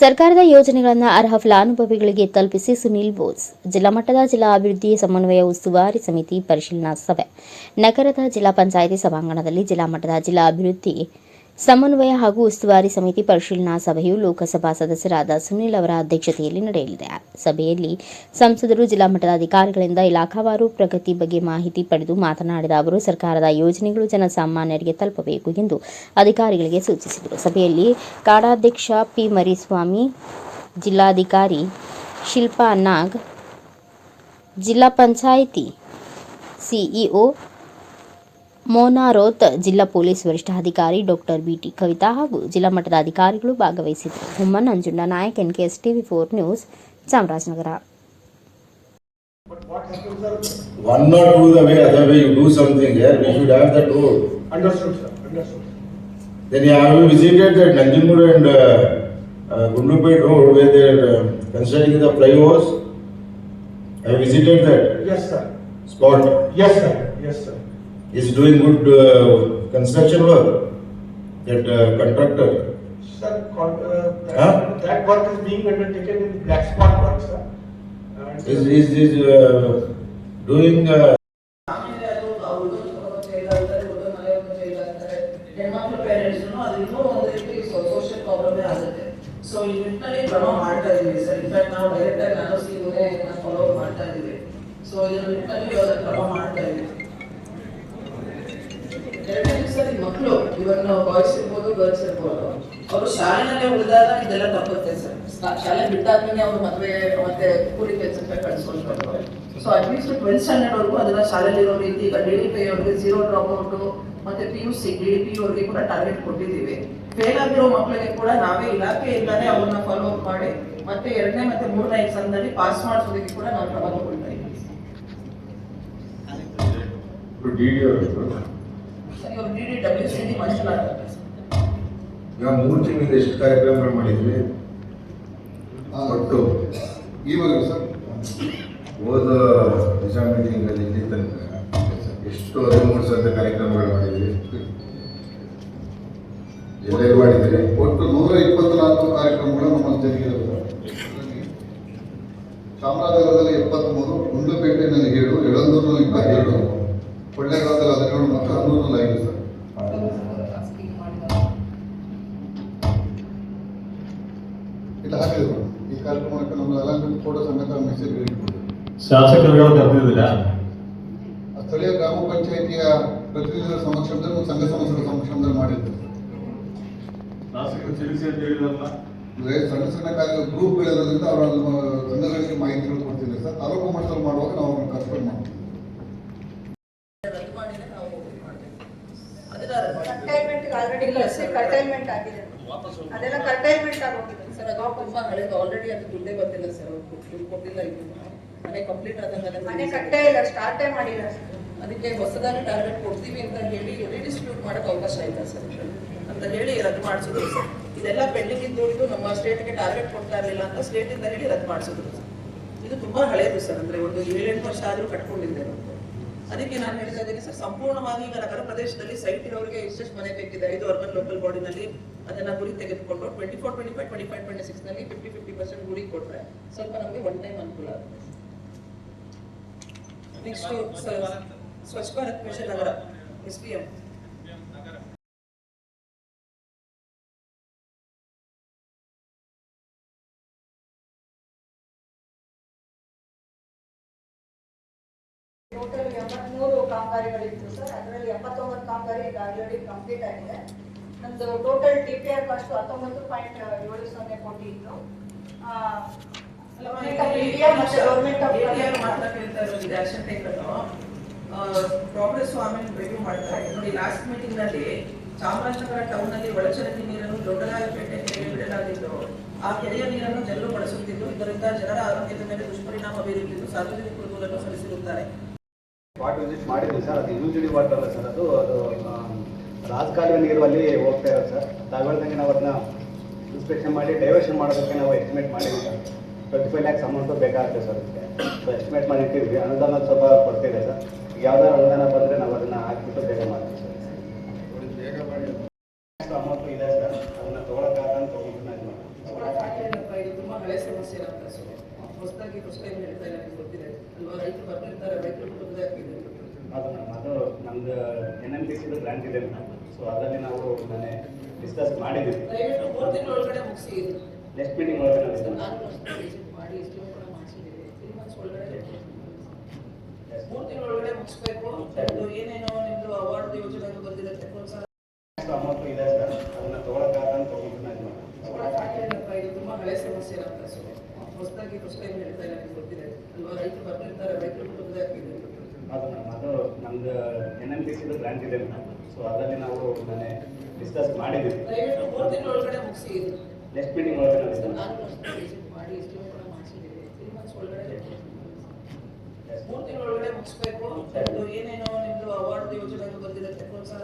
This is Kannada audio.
ಸರ್ಕಾರದ ಯೋಜನೆಗಳನ್ನು ಅರ್ಹ ಫಲಾನುಭವಿಗಳಿಗೆ ತಲುಪಿಸಿ ಸುನೀಲ್ ಬೋಸ್. ಜಿಲ್ಲಾ ಮಟ್ಟದ ಜಿಲ್ಲಾ ಅಭಿವೃದ್ಧಿ ಸಮನ್ವಯ ಉಸ್ತುವಾರಿ ಸಮಿತಿ ಪರಿಶೀಲನಾ ಸಭೆ. ನಗರದ ಜಿಲ್ಲಾ ಪಂಚಾಯಿತಿ ಸಭಾಂಗಣದಲ್ಲಿ ಜಿಲ್ಲಾ ಮಟ್ಟದ ಜಿಲ್ಲಾ ಅಭಿವೃದ್ಧಿ ಸಮನ್ವಯ ಹಾಗೂ ಉಸ್ತುವಾರಿ ಸಮಿತಿ ಪರಿಶೀಲನಾ ಸಭೆಯು ಲೋಕಸಭಾ ಸದಸ್ಯರಾದ ಸುನೀಲ್ ಅವರ ಅಧ್ಯಕ್ಷತೆಯಲ್ಲಿ ನಡೆಯಲಿದೆ. ಸಭೆಯಲ್ಲಿ ಸಂಸದರು, ಜಿಲ್ಲಾ ಮಟ್ಟದ ಅಧಿಕಾರಿಗಳಿಂದ ಇಲಾಖಾವಾರು ಪ್ರಗತಿ ಬಗ್ಗೆ ಮಾಹಿತಿ ಪಡೆದು ಮಾತನಾಡಿದ ಅವರು, ಸರ್ಕಾರದ ಯೋಜನೆಗಳು ಜನಸಾಮಾನ್ಯರಿಗೆ ತಲುಪಬೇಕು ಎಂದು ಅಧಿಕಾರಿಗಳಿಗೆ ಸೂಚಿಸಿದರು. ಸಭೆಯಲ್ಲಿ ಕಾಡಾಧ್ಯಕ್ಷ ಪಿ. ಮರಿಸ್ವಾಮಿ, ಜಿಲ್ಲಾಧಿಕಾರಿ ಶಿಲ್ಪಾ ನಾಗ್, ಜಿಲ್ಲಾ ಪಂಚಾಯಿತಿ ಸಿಇಒ ಮೋನಾರೋತ್ ಜಿಲ್ಲಾ ಪೊಲೀಸ್ ವರಿಷ್ಠಾಧಿಕಾರಿ ಡಾಕ್ಟರ್ ಬಿಟಿ ಕವಿತಾ ಹಾಗೂ ಜಿಲ್ಲಾ ಮಟ್ಟದ ಅಧಿಕಾರಿಗಳು ಭಾಗವಹಿಸಿದ್ದರು. ಹುಮ್ಮನ್ ಅಂಜುಂಡ Nayak N K S TV four news Chamarajanagar. Is doing good uh, construction work, that uh, contractor. Sir, con- uh, Huh? that, that work is being undertaken in black spot work, sir. And, Is, is, is uh, doing uh, ಆಮೇಲೆ ಅದು ಅವ್ರದ್ದು ಜೈಲ್ ಆಗ್ತಾರೆ ಹುಡುಗ ಮನೆಯವ್ರದ್ದು ಜೈಲ್ ಆಗ್ತಾರೆ ಹೆಣ್ಮಕ್ಳು ಪೇರೆಂಟ್ಸ್ ಅದು ಇನ್ನೂ ಒಂದು ರೀತಿ ಸೋಷಿಯಲ್ ಪ್ರಾಬ್ಲಮೇ ಆಗುತ್ತೆ ಸೊ ಈ ನಿಟ್ಟಿನಲ್ಲಿ ಕ್ರಮ ಮಾಡ್ತಾ ಇದೀವಿ ಸರ್ ಇನ್ಫ್ಯಾಕ್ಟ್ ನಾವು ಡೈರೆಕ್ಟ್ ಆಗಿ ನಾನು ಸಿ ಫಾಲೋ ಮಾಡ್ತಾ ಇದೀವಿ ಸೊ ಇದರ ನಿಟ್ಟಿನಲ್ಲಿ ಇವಾಗ ಕ್ರಮ ಮಾಡ್ತಾ ಇದೀವಿ ಎರಡನೇ ಸರಿ ಮಕ್ಕಳು ಇವಾಗ ನಾವು ಬಾಯ್ಸ್ ಇರ್ಬೋದು ಗರ್ಲ್ಸ್ ಇರ್ಬೋದು. ಅವರು ಶಾಲೆನಲ್ಲೇ ಉಳಿದಾಗ ಇದೆಲ್ಲ ತಪ್ಪುತ್ತೆ ಸರ್. ಶಾಲೆ ಬಿಟ್ಟಾದ್ಮೇಲೆ ಅವ್ರು ಮದುವೆ ಮತ್ತೆ ಕೂಲಿ ಕೆಲಸಕ್ಕೆ ಕಳ್ಸ್ಕೊಳ್ತಾರೆ. So at least twelfth standard ವರೆಗೂ ಅದನ್ನ ಶಾಲೆಯಲ್ಲಿರೋ ರೀತಿ ಈಗ ಡಿ ಡಿ ಪಿ ಅವ್ರಿಗೆ ಜೀರೋ ಡ್ರಾಪ್ ಔಟ್ ಮತ್ತೆ P U C D D P ಅವ್ರಿಗೆ ಕೂಡ ಟಾರ್ಗೆಟ್ ಕೊಟ್ಟಿದ್ದೀವಿ. ಫೇಲ್ ಆಗಿರೋ ಮಕ್ಕಳಿಗೆ ಕೂಡ ನಾವೇ ಇಲಾಖೆಯಿಂದಾನೇ ಅವ್ರನ್ನ ಫಾಲೋ ಅಪ್ ಮಾಡಿ ಮತ್ತೆ ಎರಡನೇ ಮತ್ತೆ ಮೂರನೇ ಎಕ್ಸಾಮ್ನಲ್ಲಿ ಪಾಸ್ ಮಾಡಿಸೋದಕ್ಕೆ ಕೂಡ ನಾವು ಕ್ರಮ ತಗೊಳ್ತಾ ಇದ್ದೀವಿ ಇವಾಗ D D W C D Manjunatha ಈಗ ಮೂರು ತಿಂಗಳಿಂದ ಎಷ್ಟು ಕಾರ್ಯಕ್ರಮಗಳು ಮಾಡಿದ್ವಿ ಒಟ್ಟು? ಇವಾಗ ಸರ್. ಹೋದ ದಿಶಾ ಮೀಟಿಂಗಲ್ಲಿ ಇಲ್ಲಿ ತನಕ ಎಷ್ಟು ಹದಿಮೂರು ಸಾವಿರ ಕಾರ್ಯಕ್ರಮಗಳು ಮಾಡಿದ್ವಿ ಎಲ್ಲೆಲ್ಲಿ ಮಾಡಿದ್ರೆ? ಒಟ್ಟು ನೂರ ಇಪ್ಪತ್ನಾಲ್ಕು ಕಾರ್ಯಕ್ರಮಗಳು ನಮ್ಮ ಜರುಗಿದವು ಚಾಮರಾಜನಗರದಲ್ಲಿ ಎಪ್ಪತ್ತ್ಮೂರು ಗುಂಡ್ಲುಪೇಟೆನಲ್ಲಿ ಏಳು ಯಳಂದೂರಿನಲ್ಲಿ ಇಪ್ಪತ್ತೆರಡು. ಕೊಳ್ಳೇಗಾಲದಲ್ಲಿ ಹದಿನೇಳು ಮತ್ತು ಹನ್ನೂರಲ್ಲಿ ಐದು ಸರ್. ಇಲ್ಲ ಹಾಕಿದ್ರು ಈ ಕಾರ್ಯಕ್ರಮಕ್ಕೆ ನಮ್ಮ ಎಲ್ಲ ಫೋಟೋ ಸಮೇತ ಮೆಸೇಜ್ ಶಾಸಕರುಗಳು ಕರೆದಿದ್ದಿಲ್ಲ ಸ್ಥಳೀಯ ಗ್ರಾಮ ಪಂಚಾಯಿತಿಯ ಪ್ರತಿನಿಧಿಗಳ ಸಮಕ್ಷಮದಲ್ಲಿ ಸಂಘ ಸಂಸ್ಥೆಗಳ ಸಮಕ್ಷಮದಲ್ಲಿ ಮಾಡಿದ್ದೇವೆ ಶಾಸಕರು ತಿಳಿಸಿ ಅಂತ ಹೇಳಿದ್ರಲ್ಲ. ಅಂದ್ರೆ ಸಣ್ಣ ಸಣ್ಣ ಕಾರ್ಯ ಗ್ರೂಪ್ಗಳಿರೋದ್ರಿಂದ ಅವರ ಸಂಘಗಳಿಗೆ ಮಾಹಿತಿಗಳು ಕೊಡ್ತಿದ್ದಾರೆ ಸರ್. ತಾಲೂಕು ಮಟ್ಟದಲ್ಲಿ ಮಾಡುವಾಗ ನಾವು ಅವ್ರನ್ನ ಕನ್ಫರ್ಮ್ ಮಾಡ್ತೀವಿ ರದ್ದು ಮಾಡಿದ್ರೆ ನಾವು ಇದು ಮಾಡ್ತೀವಿ. ಕರ್ಟೈಲ್ಮೆಂಟ್ ಆಲ್ರೆಡಿ ಕಳಿಸಿ ಸರ್. ಕರ್ಟೈಲ್ಮೆಂಟ್ ಆಗಿದೆ. ಅದೆಲ್ಲ ಕಂಟೈನ್ಮೆಂಟ್ ಆಗೋಗಿದೆ. ಸರ್ ಅದು ತುಂಬಾ ಹಳೆದು ಆಲ್ರೆಡಿ ಅದು ದುಡ್ಡೇ ಬಂದಿಲ್ಲ ಸರ್ ಅವ್ರು ದುಡ್ಡು ಕೊಟ್ಟಿಲ್ಲ ಇದು. ಮನೆ ಕಂಪ್ಲೀಟ್ ಆದಂಗೆ ಮನೆ ಕಟ್ಟೇ ಇಲ್ಲ ಸ್ಟಾರ್ಟೇ ಮಾಡಿಲ್ಲ ಅದಕ್ಕೆ ಹೊಸದಾಗಿ ಟಾರ್ಗೆಟ್ ಕೊಡ್ತೀವಿ ಅಂತ ಹೇಳಿ ರಿಡಿಸ್ಟ್ರಿಬ್ಯೂಟ್ ಮಾಡೋಕೆ ಅವಕಾಶ ಇಲ್ಲ ಸರ್ ಅಂತ ಹೇಳಿ ರದ್ದು ಮಾಡಿಸಿದ್ರು ಸರ್ ಇದೆಲ್ಲ ಪೆಂಡಿಂಗ್ ಇದ್ದು ನಮ್ಮ ಸ್ಟೇಟ್ಗೆ ಟಾರ್ಗೆಟ್ ಕೊಡ್ತಾ ಇರಲಿಲ್ಲ ಅಂತ ಸ್ಟೇಟಿಂದ ಇಂದ ಹೇಳಿ ರದ್ದು ಮಾಡಿಸಿದ್ರು ಸರ್ ಇದು ತುಂಬಾ ಹಳೇದು ಸರ್ ಅಂದ್ರೆ ಒಂದು ಏಳೆಂಟು ವರ್ಷ ಆದರೂ ಕಟ್ಕೊಂಡಿದ್ದೆ ನಾವು ಅದಕ್ಕೆ ನಾನು ಹೇಳ್ತಾ ಇದ್ದೀನಿ ಸರ್ ಸಂಪೂರ್ಣವಾಗಿ ಈಗ ನಗರ ಪ್ರದೇಶದಲ್ಲಿ ಸೈಟ್ ಇರೋರಿಗೆ ಎಷ್ಟೆಷ್ಟು ಮನೆ ಬೇಕಿದೆ. ಐದು ಅರ್ಬನ್ ಲೋಕಲ್ ಬಾಡಿನಲ್ಲಿ ಅದನ್ನ ಗುರಿ ತೆಗೆದುಕೊಂಡು twenty four twenty five twenty five twenty ಸಿಕ್ಸ್ನಲ್ಲಿ fifty fifty percent ಗುರಿ ಕೊಟ್ರೆ ಸ್ವಲ್ಪ ನಮಗೆ ಒನ್ ಟೈಮ್ ಅನುಕೂಲ ಆಗುತ್ತೆ. ನೆಕ್ಸ್ಟ್ ಸ್ವಚ್ಛ ಭಾರತ್ ಮಿಷನ್ ಅವರ ಎಸ್ ಪಿ ಎಂ ಟೋಟಲ್ ಎಂಬತ್ಮೂರು ಕಾಮಗಾರಿಗಳಿತ್ತು ಸರ್. ಅದರಲ್ಲಿ ಎಪ್ಪತ್ತೊಂಬತ್ತು ಕಾಮಗಾರಿ ಈಗ ಆಲ್ರೆಡಿ ಕಂಪ್ಲೀಟ್ ಆಗಿದೆ. ನಮ್ದು total T P R cost ಹತ್ತೊಂಬತ್ತು ಪಾಯಿಂಟ್ ಏಳು ಸೊನ್ನೆ ಕೋಟಿ ಇತ್ತು. ಪ್ರೋಗ್ರೆಸ್ ಆಮೇಲೆ ರಿವ್ಯೂ ಮಾಡ್ತಾರೆ. ನೋಡಿ ಲಾಸ್ಟ್ ಮೀಟಿಂಗ್ನಲ್ಲಿ ಚಾಮರಾಜನಗರ ಟೌನ್ನಲ್ಲಿ ಒಳಚರಂಡಿ ನೀರನ್ನು ದೊಡ್ಡರಾಯಪೇಟೆ ಕೆರೆಗೆ ಬಿಡಲಾಗಿದ್ದು ಆ ಕೆರೆಯ ನೀರನ್ನು ಜನರು ಬಳಸುತ್ತಿದ್ದು ಇದರಿಂದ ಜನರ ಆರೋಗ್ಯದ ಮೇಲೆ ದುಷ್ಪರಿಣಾಮ ಬೀರುತ್ತಿದ್ದು ಸಾರ್ವಜನಿಕರು ದೂರನ್ನು ಸಲ್ಲಿಸಿರುತ್ತಾರೆ ವಾಟರ್ ವಿಸಿಟ್ ಮಾಡಿದ್ವಿ ಸರ್ ಅದು ಯೂಸಿಡಿ ವಾಟರ್ ಅಲ್ಲ ಸರ್ ಅದು ಅದು ರಾಜಕಾಲುವೆ ನೀರು ಅಲ್ಲಿ ಹೋಗ್ತಾ ಇರೋದು ಸರ್ ತಾವು ಹೇಳ್ದಂಗೆ ನಾವು ಅದನ್ನ ಇನ್ಸ್ಪೆಕ್ಷನ್ ಮಾಡಿ ಡೈವರ್ಷನ್ ಮಾಡೋದಕ್ಕೆ ನಾವು ಎಸ್ಟಿಮೇಟ್ ಮಾಡಿದ್ವಿ sir twenty five lakhs amount ಬೇಕಾಗುತ್ತೆ ಸರ್ ಅದಕ್ಕೆ. ಸೊ ಎಸ್ಟಿಮೇಟ್ ಮಾಡಿರ್ತೀವಿ. ಅನುದಾನ ಸ್ವಲ್ಪ ಕೊಡ್ತಿದೆ ಸರ್ ಯಾವ್ದಾದ್ರು ಅನುದಾನ ಬಂದರೆ ನಾವು ಅದನ್ನ ಹಾಕಿಬಿಟ್ಟು ಬೇಗ ಮಾಡ್ತೀವಿ ಸರ್ ಅಮೌಂಟು ಇದೆ ಸರ್ ಅದನ್ನ ತೊಗೊಳಕ್ಕಾಗ ಹೊಸದಾಗಿ ಫಸ್ಟ್ ಟೈಮ್ ಹೇಳ್ತಾ ಇಲ್ಲ ಗೊತ್ತಿದೆ. ಅಲ್ವಾ? ರೈತರು ಬರ್ತಿರ್ತಾರೆ ರೈತರು ಅದು ಅದು ನಮ್ದು ಎನ್ ಎಂ ಟಿ ಇದೆ ಸೊ ಅದರಲ್ಲಿ ನಾವು ಮೊನ್ನೆ ಡಿಸ್ಕಸ್ ಮಾಡಿದ್ವಿ ದಯವಿಟ್ಟು ಮೂರು ತಿಂಗಳ ಒಳಗಡೆ ಮುಗಿಸಿ ನೆಕ್ಸ್ಟ್ ಮೀಟಿಂಗ್ ಒಳಗಡೆ ಮಾಡಿ ಎಷ್ಟು ಒಳಗಡೆ ಮೂರು ತಿಂಗಳ ಒಳಗಡೆ ಮುಗಿಸ್ಬೇಕು. ಏನೇನೋ ನಿಮ್ದು ಅವಾರ್ಡ್ ಯೋಜನೆ ಬಂದಿದೆ ಎನ್ ಎಂ ಟಿ ಸಿದು ಗ್ರಾಂಟ್ ಇದೆ ಸೊ ಅದರಲ್ಲಿ ನಾವು ಮೊನ್ನೆ ಡಿಸ್ಕಸ್ ಮುಗಿಸಿ. ನೆಕ್ಸ್ಟ್ ಮೀಟಿಂಗ್ ಒಳಗಡೆ ಮೂರು ತಿಂಗಳ ಒಳಗಡೆ ಮುಗಿಸ್ಬೇಕು. ಏನೇನೋ ನಿಮ್ದು ಅವಾರ್ಡ್ ಯೋಜನೆ ಬಂದಿರುತ್ತೆ ಪ್ರೋತ್ಸಾಹ